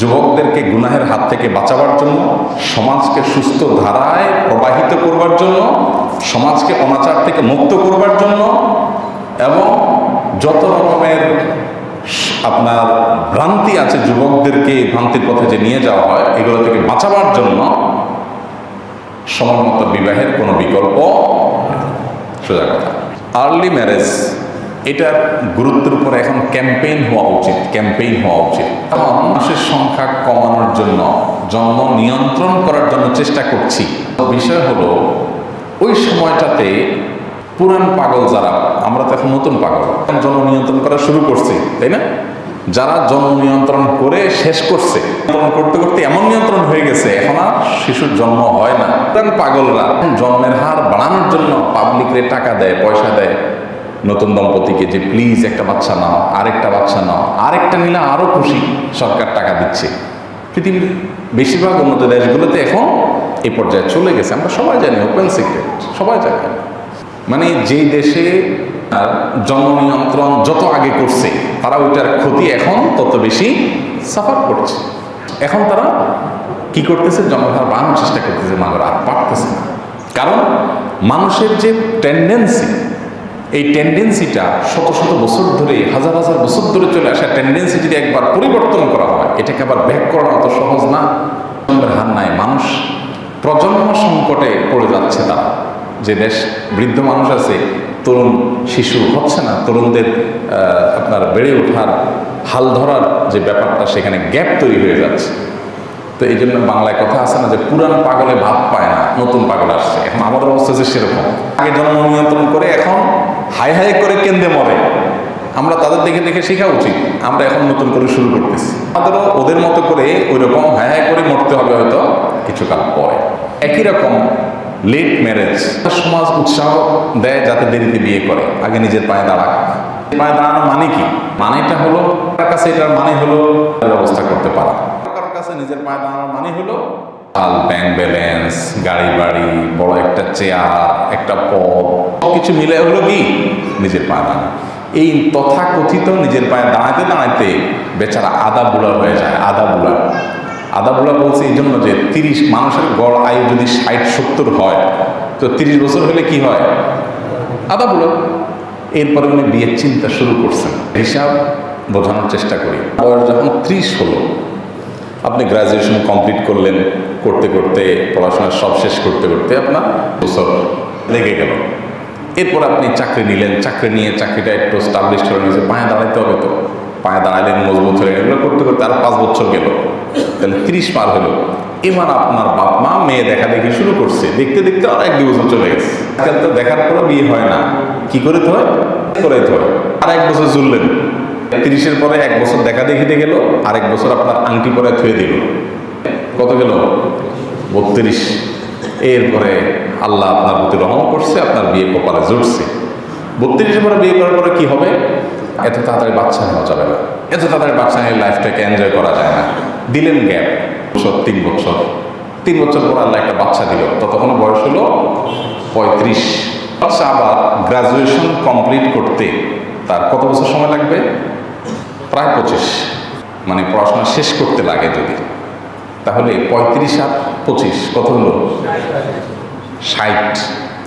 যুবকদেরকে গুনাহের হাত থেকে বাঁচাবার জন্য, সমাজকে সুস্থ ধারায় প্রবাহিত করবার জন্য, সমাজকে অনাচার থেকে মুক্ত করবার জন্য এবং যত রকমের আপনার ভ্রান্তি আছে যুবকদেরকে ভ্রান্তির পথে যে নিয়ে যাওয়া হয়, এগুলো থেকে বাঁচাবার জন্য সময়মত বিবাহের কোনো বিকল্প সোজা কথা। আর্লি ম্যারেজ এটার গুরুত্বের উপরে এখন ক্যাম্পেইন হওয়া উচিত, ক্যাম্পেইন হওয়া উচিত। এখন মানুষের সংখ্যা কমানোর জন্য, জন্ম নিয়ন্ত্রণ করার জন্য চেষ্টা করছি। বিষয় হলো, ওই সময়টাতে পুরান পাগল যারা, আমরা তো এখন নতুন পাগল, জন্ম নিয়ন্ত্রণ করা শুরু করছি, তাই না? যারা জন্ম নিয়ন্ত্রণ করে শেষ করছে, নিয়ন্ত্রণ করতে করতে এমন নিয়ন্ত্রণ হয়ে গেছে, এখন আর শিশুর জন্ম হয় না। পাগলরা, জন্মের হার বাড়ানোর জন্য পাবলিকরে টাকা দেয়, পয়সা দেয়। নতুন দম্পতিকে যে, প্লিজ একটা বাচ্চা নাও, আরেকটা বাচ্চা নাও, আরেকটা নিলে আরও খুশি সরকার টাকা দিচ্ছে। পৃথিবীর বেশিরভাগ উন্নত দেশগুলোতে এখন এই পর্যায়ে চলে গেছে। আমরা সবাই জানি ওপেন সিক্রেট সবাই জানি। মানে যেই দেশে জন্ম নিয়ন্ত্রণ যত আগে করছে, তারা ওইটার ক্ষতি এখন তত বেশি সাফার করছে। এখন তারা কি করতেছে? জন্মহার বাড়ানোর চেষ্টা করতেছে, মাগর আর পারতেছে না। কারণ মানুষের যে টেন্ডেন্সি এই টেন্ডেন্সিটা শত শত বছর ধরে, হাজার হাজার বছর ধরে চলে আসা টেন্ডেন্সি যদি একবার পরিবর্তন করা হয়, এটাকে আবার ব্যাক করানো অত সহজ না। হার নাই, মানুষ প্রজন্ম সংকটে পড়ে যাচ্ছে তারা। যে দেশ, বৃদ্ধ মানুষ আছে, তরুণ শিশু হচ্ছে না, তরুণদের আপনার বেড়ে ওঠার, হাল ধরার যে ব্যাপারটা, সেখানে গ্যাপ তৈরি হয়ে যাচ্ছে। তো এই জন্য বাংলায় কথা আছে না যে, পুরান পাগলে ভাত পায় না, নতুন পাগল আসছে। এখন আমাদের অবস্থা যে সেরকম। আগে জন্ম নিয়ন্ত্রণ করে, এখন হাই হাই করে কেন্দ্রে মরে। আমরা তাদের দেখে দেখে শেখা উচিত। আমরা এখন নতুন করে শুরু করতেছি। আমাদেরও ওদের মতো করে ওই রকম হাই হাই করে মরতে হবে হয়তো কিছুকাল পরে। একই রকম লেট ম্যারেজ সমাজ উৎসাহ দেয় যাতে দেরিতে বিয়ে করে। আগে নিজের পায়ে দাঁড়াক। পায়ে দাঁড়ানো মানে কি? মানেটা হলো তার কাছে এটার মানে হলো ব্যবস্থা করতে পারা। কারোর কাছে নিজের পায়ে দাঁড়ানোর মানে হলো আল ব্যাংক ব্যালেন্স গাড়ি বাড়ি বড় একটা চেয়ার একটা পদ কিছু মিলে হলো কি? নিজের পায়ে দাঁড়ানো। এই তথাকথিত নিজের পায়ে দাঁড়াতে দাঁড়াতে বেচারা আদা বুড়া হয়ে যায় আদা বুড়া আদা বুড়া বলছে এই জন্য যে তিরিশ মানুষের গড় আয়ু যদি ষাট, সত্তর হয়, তো তিরিশ বছর হলে কি হয়? আদা বুড়ো এরপরে উনি বিয়ের চিন্তা শুরু করছেন। হিসাব বোঝানোর চেষ্টা করি। বয়স যখন ত্রিশ হলো আপনি গ্রাজুয়েশন কমপ্লিট করলেন, করতে করতে পড়াশোনা সব শেষ করতে করতে আপনার বছর লেগে গেল। এরপর আপনি চাকরি নিলেন, চাকরি নিয়ে চাকরিটা একটু স্টাবলিশ করে নিয়েছে পায়ে দাঁড়াইতে হবে তো। পায়ে দাঁড়ালেন মজবুত হয়ে গেল করতে করতে আরও পাঁচ বছর গেল। তাহলে তিরিশ পার হলো। এবার আপনার বাপ মা মেয়ে দেখা দেখি শুরু করছে। দেখতে দেখতে আর এক দু বছর চলে গেছে। আজকাল তো দেখার পরে বিয়ে হয় না। কি করে তো হয়? করে হয়। আর এক বছর চললেন তিরিশের পরে এক বছর দেখা দেখিতে গেল আর এক বছর আপনার আংটি পরে থুয়ে দিল। কত গেল? বত্রিশ। এরপরে আল্লাহ আপনার প্রতি রহম করছে, আপনার বিয়ে কপালে জুটছে। বত্রিশের পরে বিয়ে করার পরে কি হবে? এত তাড়াতাড়ি বাচ্চা নেওয়া যাবে না। এত তাড়াতাড়ি বাচ্চা নিয়ে লাইফটাকে এনজয় করা যায় না। দিলেন গ্যাপ বছর, তিন বছর। তিন বছর পর আল্লাহ একটা বাচ্চা দিল। ততক্ষণ বয়স হলো পঁয়ত্রিশ। বাচ্চা আবার গ্রাজুয়েশন কমপ্লিট করতে তার কত বছর সময় লাগবে? প্রায় পঁচিশ। মানে পড়াশোনা শেষ করতে লাগে যদি। তাহলে পঁয়ত্রিশ আর পঁচিশ, কত হলো? ষাট।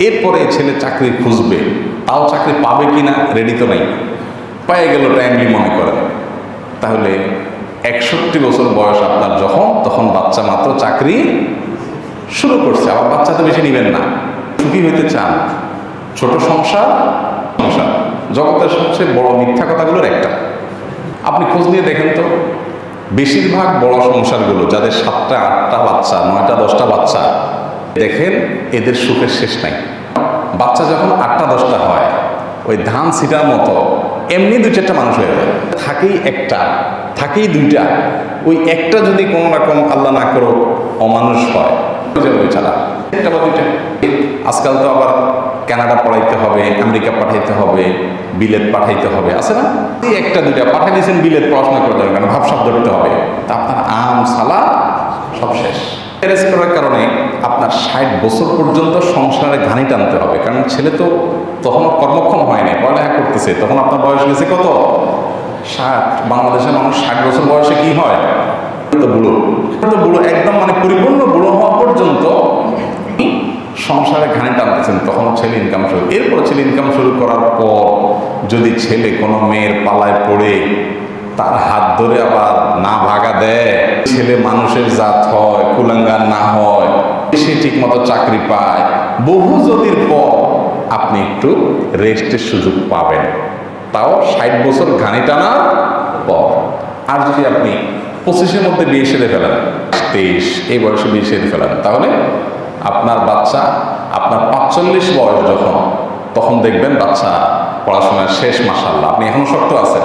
এরপরে ছেলে চাকরি খুঁজবে, তাও চাকরি পাবে কি না রেডি তো নাই। পেয়ে গেল টাইমলি মনে করেন তাহলে একষট্টি বছর বয়স আপনার যখন, তখন বাচ্চা মাত্র চাকরি শুরু করছে। আবার বাচ্চা তো বেশি নেবেন না। সুখী হইতে চান। ছোট সংসার সংসার। জগতের সবচেয়ে বড় মিথ্যা কথাগুলোর একটা আপনি খোঁজ নিয়ে দেখেন তো বেশিরভাগ বড় সংসারগুলো, যাদের সাতটা, আটটা বাচ্চা, নয়টা, দশটা বাচ্চা, দেখেন এদের সুখের শেষ নাই। বাচ্চা যখন আটটা, দশটা হয়, ওই ধান ছিটার মতো এমনি দু চারটা মানুষ হয়ে যায়। থাকেই একটা, থাকেই দুইটা। ওই একটা যদি কোনো রকম আল্লাহ না করো অমানুষ হয়। আজকাল তো আবার কানাডা পড়াইতে হবে, আমেরিকা পাঠাইতে হবে, বিলেত পাঠাইতে হবে, আছে না? এই একটা, দুইটা পাঠাই দিয়েছেন, বিলেত পড়াশোনা করতে হবে কারণ ভাবসাব ধরতে হবে। তা আপনার আম, সালা সব শেষ। ম্যারেজ করার কারণে আপনার ষাট বছর পর্যন্ত সংসারে ঘানি টানতে হবে। কারণ ছেলে তো তখন কর্মক্ষম হয়নি পড়ালেখা করতেছে। তখন আপনার বয়স গেছে কত? ষাট। বাংলাদেশের মানুষ ষাট বছর বয়সে কি হয়? তো তো বুড়ো একদম মানে পরিপূর্ণ বুড়ো হওয়া পর্যন্ত সংসারে ঘানি টানতেছেন তখন ছেলে ইনকাম শুরু। এরপর ছেলে ইনকাম শুরু করার পর যদি ছেলে কোনো মেয়ের পালায় পড়ে, তার হাত ধরে আবার না ভাগা দেয়, ছেলে মানুষের জাত হয়, কুলাঙ্গার না হয়, সে ঠিক মতো চাকরি পায়, বহু যদির পর আপনি একটু রেস্টের সুযোগ পাবেন। তাও ষাট বছর ঘানি টানার পর। আর যদি আপনি পঁচিশের মধ্যে বিয়ে সেরে ফেলেন, তেইশ, এই বয়সে বিয়ে সেরে ফেলেন। তাহলে আপনার বাচ্চা, আপনার পাঁচচল্লিশ বয়স যখন, তখন দেখবেন বাচ্চা পড়াশোনার শেষ মাসাল্লাহ আপনি এখন শক্ত আছেন।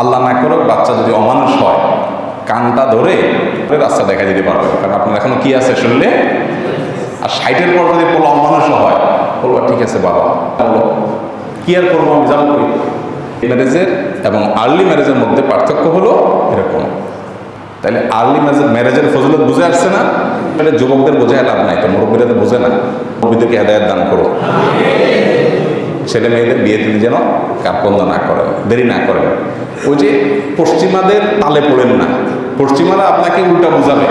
আল্লাহ না করুক বাচ্চা যদি অমানুষ হয়, কানটা ধরে রাস্তা দেখা দিতে পারবে। কারণ আপনার এখনও কি আছে শুনলে? আর সাইটের পর যদি বলো অমানুষ হয় বলব ঠিক আছে বাবা, বলো। কি আর করব আমি জানো করি ম্যারেজের এবং আর্লি ম্যারেজের মধ্যে পার্থক্য হলো এরকম। তাহলে আর্লি ম্যারেজের ফজলত বুঝে আসছে না? তাহলে যুবকদের বোঝায় লাভ নাই, তো মুরব্বীরা তো বোঝে না। মুরব্বীদেরকে হেদায়ত দান করো। ছেলে মেয়েদের বিয়েতে যেন কার্পণ্য না করেন দেরি না করেন ওই যে পশ্চিমাদের তালে পড়েন না। পশ্চিমারা আপনাকে উল্টা বুঝাবে।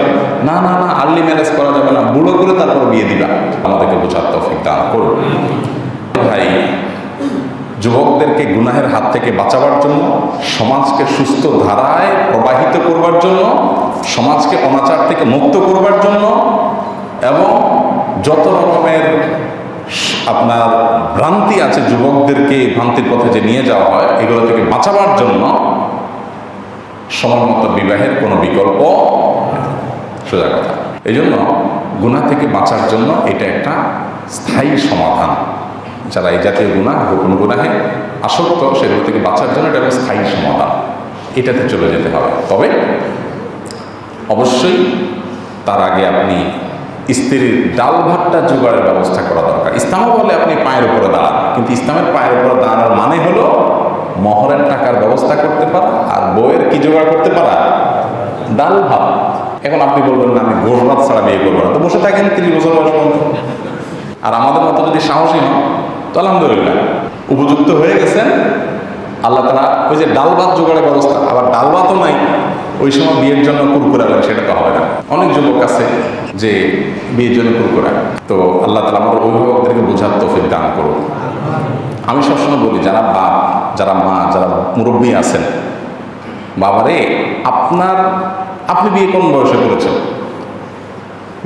না না না আর্লি ম্যারেজ করা যাবে না। বুড়ো করে তারপর বিয়ে দিবা। আমাদেরকে বোঝার তফিক দান করুন। ভাই যুবকদেরকে গুনাহের হাত থেকে বাঁচাবার জন্য, সমাজকে সুস্থ ধারায় প্রবাহিত করবার জন্য, সমাজকে অনাচার থেকে মুক্ত করবার জন্য এবং যত রকমের আপনার ভ্রান্তি আছে যুবকদেরকে ভ্রান্তির পথে যে নিয়ে যাওয়া হয়, এগুলো থেকে বাঁচাবার জন্য সময়মত বিবাহের কোনো বিকল্প সোজা কথা। এই জন্য গুণা থেকে বাঁচার জন্য এটা একটা স্থায়ী সমাধান। যারা এই জাতীয় গুণা, গোপন গুণাহে আসক্ত, সেগুলো থেকে বাঁচার জন্য এটা স্থায়ী সমাধান। এটাতে চলে যেতে হবে। তবে অবশ্যই তার আগে আপনি স্ত্রীর ডাল ভাতটা জোগাড়ের ব্যবস্থা করা দরকার। ইসলামও বলে আপনি পায়ের উপরে দাঁড়ান, কিন্তু ইসলামের পায়ের উপরে দাঁড়ানোর মানে হলো মহরের টাকার ব্যবস্থা করতে পারা আর বউয়ের কি জোগাড় করতে পারা? ডাল ভাত। এখন আপনি বলবেন, না, আমি গোস ভাত ছাড়া বিয়ে করব না। তো বসে থাকেন, তিরিশ বছর বয়স পর্যন্ত। আর আমাদের মতো যদি সাহসী হন তো আলহামদুলিল্লাহ। উপযুক্ত হয়ে গেছেন। আল্লাহ তারা ওই যে ডাল ভাত জোগাড়ের ব্যবস্থা, আবার ডাল ভাতও নাই। ওই সময় বিয়ের জন্য কুরকুরা লাগে, সেটা তো হবে না। অনেক যুবক আছে যে বিয়ের জন্য কুরকুরা। তো আল্লাহ তালা আমাদের অভিভাবকদেরকে বোঝার তৌফিক দান করুন। আমি সবসময় বলি, যারা বাপ, যারা মা, যারা মুরব্বী আছেন, বাবারে, আপনার, আপনি বিয়ে কোন বয়সে করেছেন?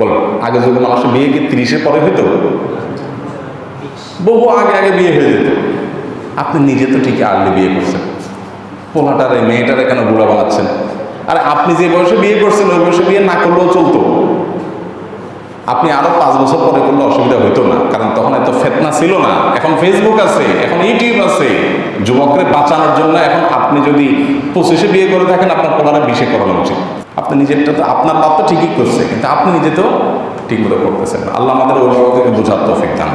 বলো, আগে যুগে মানুষের বিয়ে কি তিরিশের পরে হইতো? বহু আগে আগে বিয়ে হয়ে যেত। আপনি নিজে তো ঠিকই আর্লি বিয়ে করছেন। পোলাটারে, মেয়েটারে কেন বুড়া বানাচ্ছেন? আর আপনি যে বয়সে বিয়ে করছেন, ওই বয়সে বিয়ে না করলেও চলতো। আপনি আরও পাঁচ বছর পরে করলে অসুবিধা হইতো না, কারণ তখন এত ফেতনা ছিল না। এখন ফেসবুক আছে, এখন ইউটিউব আছে। যুবকরে বাঁচানোর জন্য এখন আপনি যদি পঁচিশে বিয়ে করে থাকেন, আপনার পোলারে বিশে করানো উচিত। আপনি নিজেরটা তো, আপনার বাপ তো ঠিকই করছে, কিন্তু আপনি নিজে তো ঠিক মতো করতেছেন আল্লাহ আমাদের অভিভাবককে বোঝার তৌফিক দান।